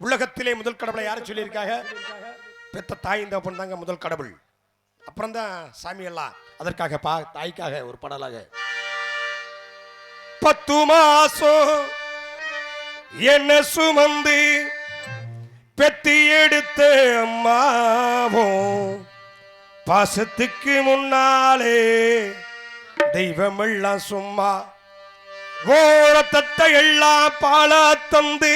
உலகத்திலே முதல் கடவுளை யாரும் சொல்லியிருக்காங்க? பெத்த தாய் இந்த தாங்க முதல் கடவுள். அப்புறம் தான் சாமி எல்லாம். அதற்காக பா தாய்க்காக ஒரு பாடலாக. பத்து மாசம் என்ன சுமந்து பெத்தி எடுத்த அம்மாவும் பாசத்துக்கு முன்னாலே தெய்வமெல்லாம் சும்மா ஓரத்தத்தை எல்லாம் பாலா தந்து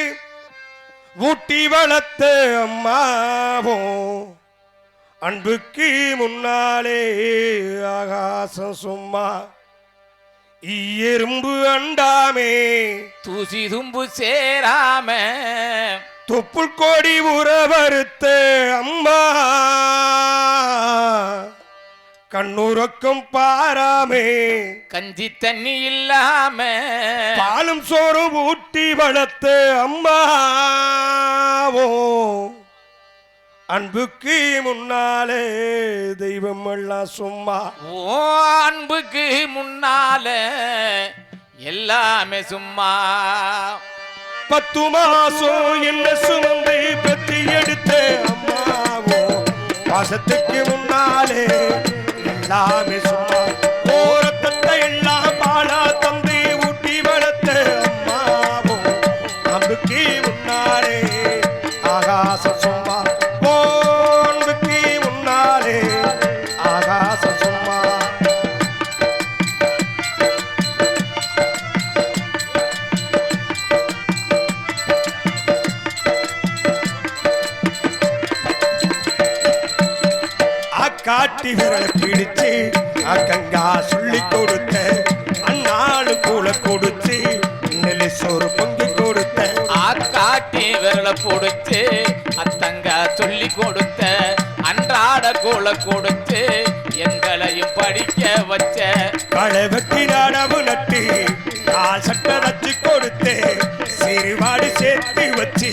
ஊட்டி வளர்த்த அம்மாவும் அன்புக்கு முன்னாலே ஆகாசம் சும்மா. எறும்பு அண்டாமே. தூசி தும்பு சேராம. தொப்புள் கோடி உறவறுத்த அம்மா. கண்ணுறக்கம் பாராமே. கஞ்சி தண்ணி இல்லாம பாலும் சோறும் ஊட்டி வளர்த்த அம்மாவோ. அன்புக்கு முன்னாலே தெய்வம் எல்லாம் சும்மா. ஓ அன்புக்கு முன்னால எல்லாமே சும்மா. பத்து மாசம் என்ன சுமந்து பெத்தி எடுத்த அம்மாவோ. பாசத்துக்கு முன்னாலே எல்லாமே காட்டி விரல் பிடிச்சு அக்கங்கா சொல்லி கொடுத்த அண்ணாளு கூட கொடுத்து நெல்லி சோறு பொங்கி கொடுத்த. ஆக்காட்டி விரல கொடுத்து அத்தங்க சொல்லி கொடுத்த அன்றாட கூல கொடுத்து எங்களையும் படிக்க வச்ச. களை வெட்டி நடவு நட்டு கால் சட்டை வச்சு கொடுத்து சிறுவாடு சேர்த்து வச்சு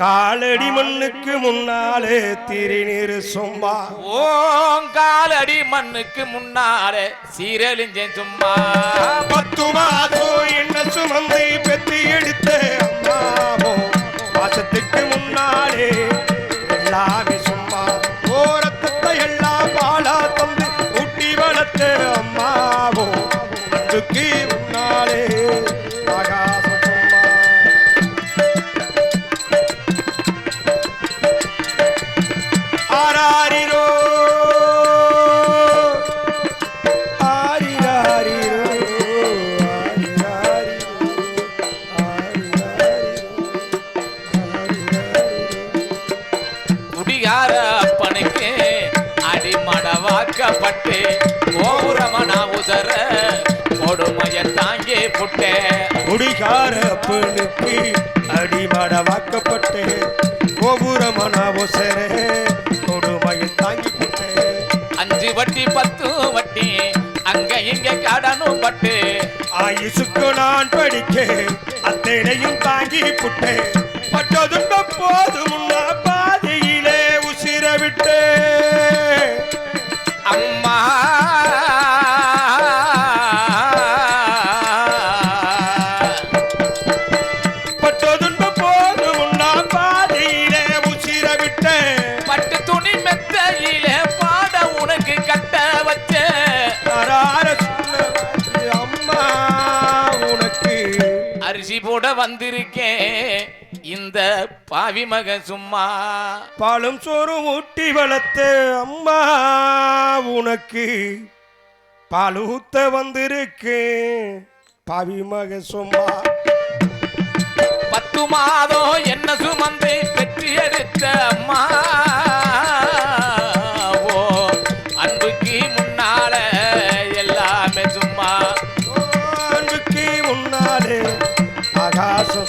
காலடி மண்ணுக்கு முன்னாலே திருநீர் சும்மா. ஓங்காலடி மண்ணுக்கு முன்னாலே சீரழிஞ்சேன் சும்மா. பத்து மாதம் என்ன சுமந்து பெத்து எடுத்த அம்மாவோ மாசத்துக்கு முன்னாலே எல்லாமே சும்மா. ஓரத்தத்தை எல்லாம் பாலா தந்து ஊட்டி வளர்த்த அம்மாவோ. அன்புக்கு குடிகார அப்பனுக்கு? அடிமடவாக்கப்பட்டு கோபுரமன உதற கொடுமைய தாங்கி புட்டேன் குடிகார பெண்ணுக்கு அடிமட வாக்கப்பட்டு கோபுரமன ஒசரே கொடுமையில் தாங்கி விட்டேன் அஞ்சு வட்டி பத்து வட்டி அங்க இங்க கடனும் பட்டு. ஆயுசுக்கு நான் படிக்க அத்தனையும் தாங்கி புட்டேன் பட்டதுண்ட போதும் முன்னா அரிசி போட வந்திருக்கேன். இந்த பாவி மகன் சும்மா. பாலும் சோறும் ஊட்டி வளர்த்த அம்மா உனக்கு பால் ஊத்த வந்திருக்கு பாவி மக சும்மா. பத்து மாதம் என்ன சுமந்து பெற்று எடுத்த அம்மா.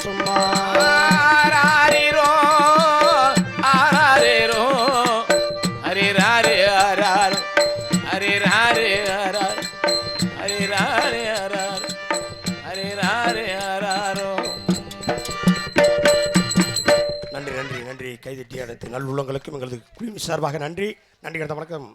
சும்மா ஆராரிரோ ஆராரிரோ ஹரிராரி ஆராரோ ஹரிராரி ஆராரோ ஹரிராரி ஆராரோ ஹரிராரி ஆராரோ நன்றி நன்றி நன்றி. கைதட்டி அனைத்து நல்லுள்ளங்களுக்கும் எங்களது குழுமி சார்பாக நன்றி. நன்றி கடந்த வணக்கம்.